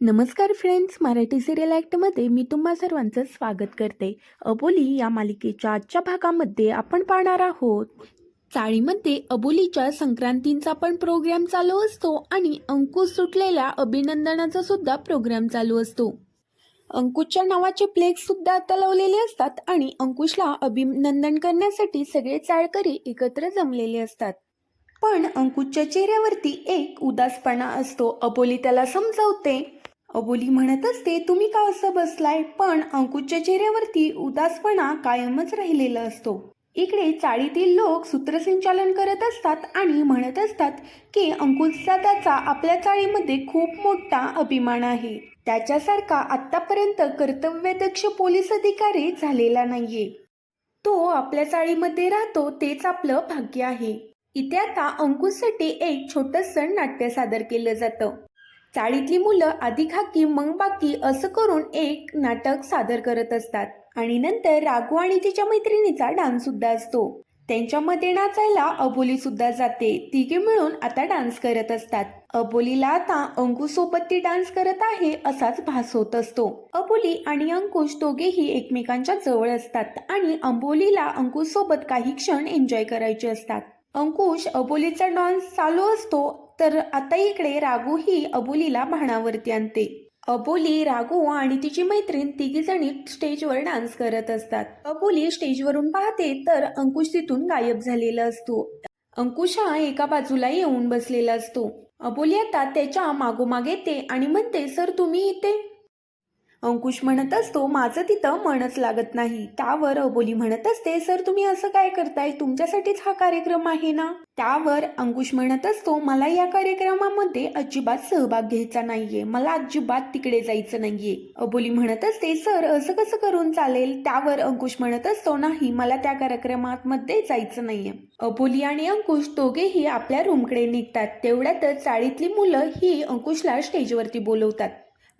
नमस्कार friends Marathi serial ॲक्टमध्ये मी तुम्हा सर्वांचं स्वागत करते. अबोली या मालिकेच्या आजच्या भागामध्ये आपण पाहणार आहोत. चाळीमध्ये अबोलीच्या संक्रांतींचा पण प्रोग्राम चालू असतो आणि अंकुश सुटलेल्या अभिनंदनाचा सुद्धा प्रोग्राम चालू असतो. अंकुशच्या नावाचे प्लेक्स सुद्धा आता लावलेले असतात आणि अंकुशला अभिनंदन करण्यासाठी सगळे चाळकरी एकत्र जमलेले असतात. पण अंकुशच्या चेहऱ्यावरती एक उदासपणा असतो. अबोली त्याला समजावते अबोली म्हणत असते तुम्ही का असं बसलाय? पण अंकुशच्या चेहऱ्यावरती उदासपणा कायमच राहिलेला असतो. इकडे चाळीतील लोक सूत्रसंचालन करत असतात आणि म्हणत असतात की अंकुशचा त्याचा आपल्या चाळीमध्ये खूप मोठा अभिमान आहे. त्याच्यासारखा आतापर्यंत कर्तव्यदक्ष पोलीस अधिकारी झालेला नाहीये. तो आपल्या चाळीमध्ये राहतो तेच आपलं भाग्य आहे. इथे आता अंकुशसाठी एक छोटंसं नाट्य सादर केलं जातं. चाळीतली मुलं आधी खाकी मग बाकी असं करून एक नाटक सादर करत असतात. आणि नंतर राघू आणि तिच्या मैत्रिणीचा डान्स सुद्धा असतो. त्यांच्यामध्ये नाचायला अबोली सुद्धा जाते. तिघे मिळून आता डान्स करत असतात. अबोलीला आता अंकुश सोबत ती डान्स करत आहे असाच भास होत असतो. अबोली आणि अंकुश दोघेही एकमेकांच्या जवळ असतात आणि अंबोलीला अंकुश सोबत काही क्षण एन्जॉय करायचे असतात. अंकुश अबोलीचा डान्स चालू असतो तर आता इकडे रागू ही अबोलीला भाणावरती आणते. अबोली राघू आणि तिची मैत्रीण तिघी जणी स्टेजवर डान्स करत असतात. अबोली स्टेजवरून पाहते तर अंकुश तिथून गायब झालेला असतो. अंकुश हा एका बाजूला येऊन बसलेला असतो. अबोली आता त्याच्या मागोमाग येते आणि म्हणते सर तुम्ही इथे? अंकुश म्हणत असतो माझं तिथं मनच लागत नाही. त्यावर अबोली म्हणत असते सर तुम्ही असं काय करताय? तुमच्यासाठीच हा कार्यक्रम आहे ना? त्यावर अंकुश म्हणत असतो मला या कार्यक्रमामध्ये अजिबात सहभाग घ्यायचा नाहीये. मला अजिबात तिकडे जायचं नाहीये. अबोली म्हणत असते सर असं कसं करून चालेल? त्यावर अंकुश म्हणत असतो नाही मला त्या कार्यक्रमात मध्ये जायचं नाहीये. अबोली आणि अंकुश दोघेही आपल्या रूमकडे निघतात. तेवढ्यातच चाळीतली मुलं ही अंकुशला स्टेजवरती बोलवतात.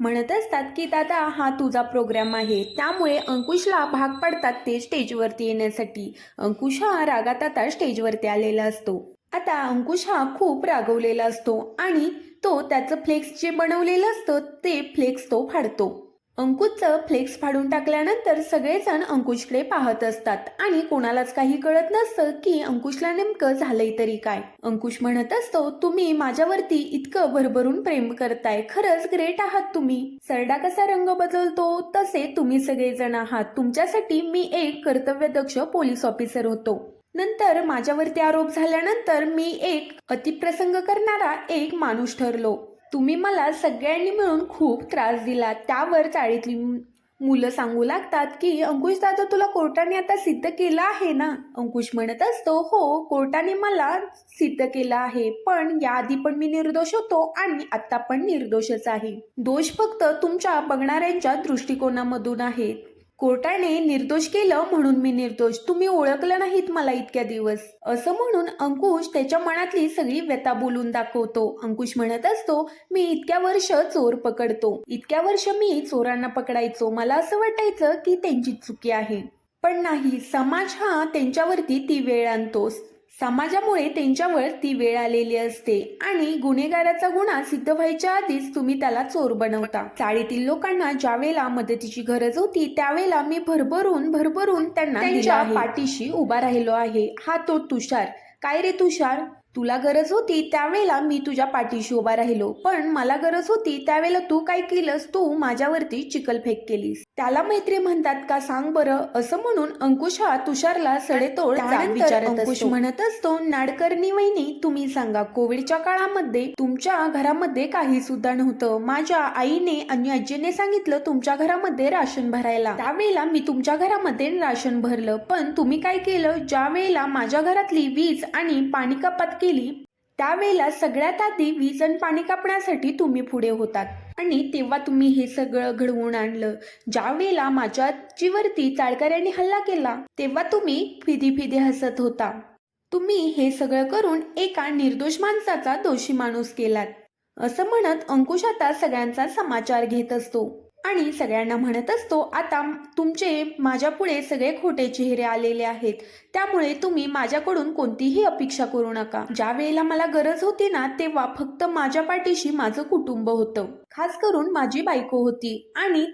म्हणत असतात की दादा हा तुझा प्रोग्राम आहे. त्यामुळे अंकुशला भाग पडतात ते स्टेजवरती येण्यासाठी. अंकुश हा रागात आता स्टेजवरती आलेला असतो. आता अंकुश हा खूप रागवलेला असतो आणि तो त्याचं फ्लेक्स जे बनवलेलं असतं ते फ्लेक्स तो फाडतो. अंकुशचं फ्लेक्स फाडून टाकल्यानंतर सगळेजण अंकुशकडे पाहत असतात. आणि कोणालाच काही कळत नसतं की अंकुशला नेमकं झालंय तरी काय. अंकुश म्हणत असतो तुम्ही माझ्यावरती इतकं भरभरून प्रेम करताय. खरंच ग्रेट आहात तुम्ही. सरडा कसा रंग बदलतो तसे तुम्ही सगळेजण आहात. तुमच्यासाठी मी एक कर्तव्यदक्ष पोलीस ऑफिसर होतो. नंतर माझ्यावरती आरोप झाल्यानंतर मी एक अतिप्रसंग करणारा एक माणूस ठरलो. तुम्ही मला सगळ्यांनी मिळून खूप त्रास दिला. त्यावर चाळीतली मुलं सांगू लागतात की अंकुश दादा तुला कोर्टाने आता सिद्ध केलं आहे ना? अंकुश म्हणत असतो हो कोर्टाने मला सिद्ध केलं आहे पण याआधी पण मी निर्दोष होतो आणि आता पण निर्दोषच आहे. दोष फक्त तुमच्या बघणाऱ्यांच्या दृष्टिकोनामधून आहे. कोर्टाने निर्दोष केलं म्हणून मी निर्दोष. तुम्ही ओळखलं नाहीत मला इतक्या दिवस. असं म्हणून अंकुश त्याच्या मनातली सगळी व्यथा बोलून दाखवतो. अंकुश म्हणत असतो मी इतक्या वर्ष चोर पकडतो. इतक्या वर्ष मी चोरांना पकडायचो. मला असं वाटायचं की त्यांची चुकी आहे. पण नाही समाज हा त्यांच्यावरती ती वेळ आणतोस समाजामुळे त्यांच्यावर ती वेळ आलेली असते आणि गुन्हेगाराचा गुन्हा सिद्ध व्हायच्या आधीच तुम्ही त्याला चोर बनवता. चाळीतील लोकांना ज्या वेळेला मदतीची गरज होती त्यावेळेला मी भरभरून भरभरून त्यांना त्यांच्या पाठीशी उभा राहिलो आहे. हा तो तुषार. काय रे तुषार? तुला गरज होती त्यावेळेला मी तुझ्या पाठीशी उभा राहिलो. पण मला गरज होती त्यावेळेला तू काय केलंस? तू माझ्यावरती चिकलफेक केलीस. त्याला मैत्री म्हणतात का सांग बरं? असं म्हणून अंकुश हा तुषारला सडेतोड अंकुश म्हणत असतो नाडकर्णी वहिनी तुम्ही सांगा कोविडच्या काळामध्ये तुमच्या घरामध्ये काही सुद्धा नव्हतं. माझ्या आईने आणि आजीने सांगितलं तुमच्या घरामध्ये राशन भरायला. त्यावेळेला मी तुमच्या घरामध्ये राशन भरलं. पण तुम्ही काय केलं? ज्या वेळेला माझ्या घरातली वीज आणि पाणी कपात केली त्यावेळेला सगळ्यात आधी वीज आणि पाणी कापण्यासाठी तुम्ही पुढे होतात. आणि तेव्हा तुम्ही हे सगळं घडवून आणलं. ज्या वेळेला माझ्या आजीवरती चाळकऱ्यांनी हल्ला केला तेव्हा तुम्ही फिदी फिदी हसत होता. तुम्ही हे सगळं करून एका निर्दोष माणसाचा दोषी माणूस केलात. असं म्हणत अंकुश आता सगळ्यांचा समाचार घेत असतो. आणि सगळ्यांना म्हणत असतो आता तुमचे माझ्यापुढे सगळे खोटे चेहरे आलेले आहेत. त्यामुळे तुम्ही माझ्याकडून कोणतीही अपेक्षा करू नका. ज्या वेळेला मला गरज होती ना तेव्हा फक्त माझ्या पाठीशी माझं कुटुंब होतं. खास करून माझी बायको होती. आणि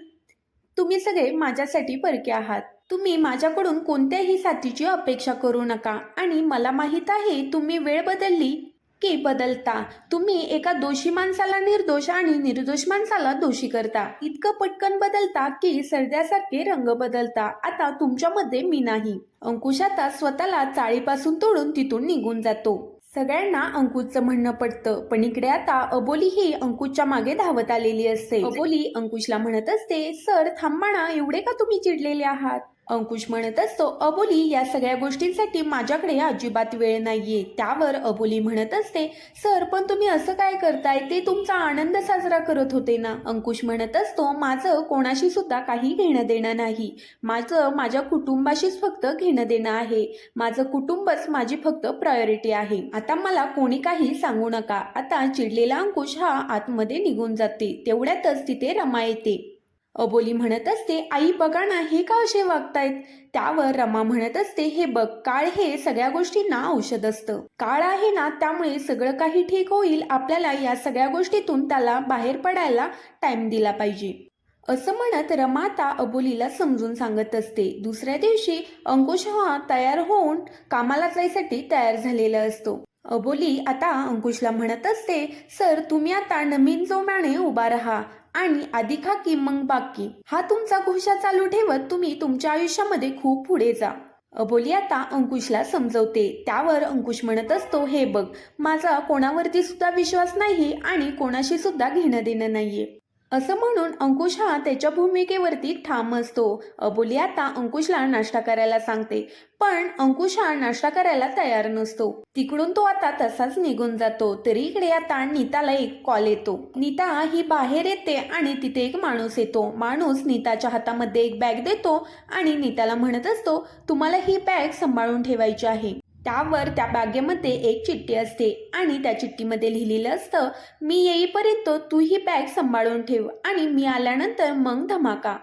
तुम्ही सगळे माझ्यासाठी परके आहात. तुम्ही माझ्याकडून कोणत्याही साथीची अपेक्षा करू नका. आणि मला माहीत आहे तुम्ही वेळ बदलली की बदलता. तुम्ही एका दोषी माणसाला निर्दोष आणि निर्दोष माणसाला दोषी करता. इतकं पटकन बदलता की सरद्यासारखे रंग बदलता. आता तुमच्यामध्ये मी नाही. अंकुश आता स्वतःला चाळीपासून तोडून तिथून निघून जातो. सगळ्यांना अंकुशचं म्हणणं पडतं पण इकडे आता अबोली ही अंकुशच्या मागे धावत आलेली असते. अबोली अंकुशला म्हणत असते सर थांबा ना एवढे का तुम्ही चिडलेले आहात? अंकुश म्हणत असतो अबोली या सगळ्या गोष्टींसाठी माझ्याकडे अजिबात वेळ नाहीये. त्यावर अबोली म्हणत असते सर पण तुम्ही असं काय करताय? ते तुमचा आनंद साजरा करत होते ना. अंकुश म्हणत असतो माझं कोणाशी सुद्धा काही घेणं देणं नाही. माझं माझ्या कुटुंबाशीच फक्त घेणं देणं आहे. माझं कुटुंबच माझी फक्त प्रायोरिटी आहे. आता मला कोणी काही सांगू नका. आता चिडलेला अंकुश हा आतमध्ये निघून जाते. तेवढ्यातच तिथे रमा येते. अबोली म्हणत असते आई बघा ना हे का असे वागतायत? त्यावर रमा म्हणत असते हे बघ काळ हे सगळ्या गोष्टींना औषध असतं. काळ आहे ना त्यामुळे सगळं काही ठीक होईल. आपल्याला या सगळ्या गोष्टीतून त्याला बाहेर पडायला टाइम दिला पाहिजे. असं म्हणत रमा आता अबोलीला समजून सांगत असते. दुसऱ्या दिवशी अंकुश हा तयार होऊन कामाला जायसाठी तयार झालेला असतो. अबोली आता अंकुशला म्हणत असते सर तुम्ही आता नवीन जोमाने उभा राहा. आणि आधी की मग बाकी. हा तुमचा घोषा चालू ठेवत तुम्ही तुमच्या आयुष्यामध्ये खूप पुढे जा. अबोली आता अंकुशला समजवते. त्यावर अंकुश म्हणत असतो हे बघ माझा कोणावरती सुद्धा विश्वास नाही आणि कोणाशी सुद्धा घेणं देणं नाहीये. असं म्हणून अंकुश हा त्याच्या भूमिकेवरती ठाम असतो. अबोली आता अंकुशला नाश्ता करायला सांगते पण अंकुश हा नाश्ता करायला तयार नसतो. तिकडून तो आता तसाच निघून जातो. तरी इकडे आता नीताला एक कॉल येतो. नीता ही बाहेर येते आणि तिथे एक माणूस येतो. माणूस नीताच्या हातामध्ये एक बॅग देतो आणि नीताला म्हणत असतो तुम्हाला ही बॅग सांभाळून ठेवायची आहे. त्यावर त्या बॅगेमध्ये एक चिठ्ठी असते आणि त्या चिठ्ठीमध्ये लिहिलेलं असतं मी येईपर्यंत तू ही बॅग सांभाळून ठेव आणि मी आल्यानंतर मग धमाका.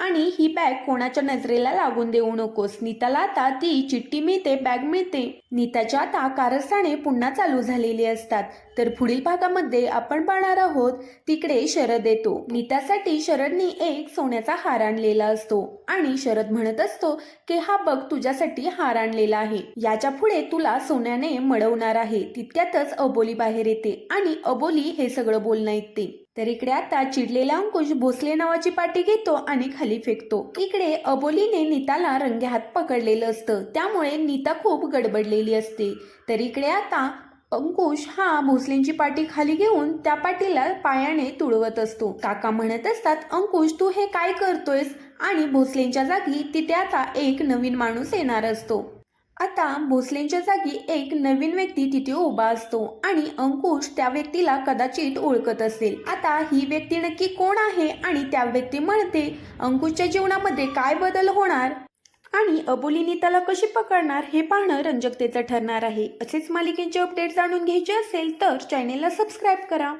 आणि ही बॅग कोणाच्या नजरेला लागून देऊ नकोस. नीताला आता ती चिठ्ठी मिळते बॅग मिळते. नीताच्या आता कारस्थाने पुन्हा चालू झालेली असतात. तर पुढील भागामध्ये आपण पाहणार आहोत तिकडे शरद येतो. नीतासाठी शरदनी एक सोन्याचा हार आणलेला असतो. आणि शरद म्हणत असतो की हा बघ तुझ्यासाठी हार आणलेला आहे. याच्यापुढे तुला सोन्याने मडवणार आहे. तितक्यातच अबोली बाहेर येते आणि अबोली हे सगळं बोलणं ऐकते. तर इकडे आता चिडलेला अंकुश भोसले नावाची पाटी घेतो आणि खाली फेकतो. इकडे अबोलीने नीताला रंगे हात पकडलेलं असतं. त्यामुळे नीता खूप गडबडलेली असते. तर इकडे आता अंकुश हा भोसलेंची पाटी खाली घेऊन त्या पाटीला पायाने तुळवत असतो. काका म्हणत असतात अंकुश तू हे काय करतोयस? आणि भोसलेंच्या जागी तिथे आता एक नवीन माणूस येणार असतो. आता भोसलेंच्या जागी एक नवीन व्यक्ती तिथे उभा असतो आणि अंकुश त्या व्यक्तीला कदाचित ओळखत असेल. आता ही व्यक्ती नक्की कोण आहे आणि त्या व्यक्ती म्हणते अंकुशच्या जीवनामध्ये काय बदल होणार? आणि अबोलीनी त्याला कशी पकडणार हे पाहणं रंजकतेचं ठरणार आहे. असेच मालिकेचे अपडेट जाणून घ्यायचे असेल तर चॅनेलला सबस्क्राईब करा.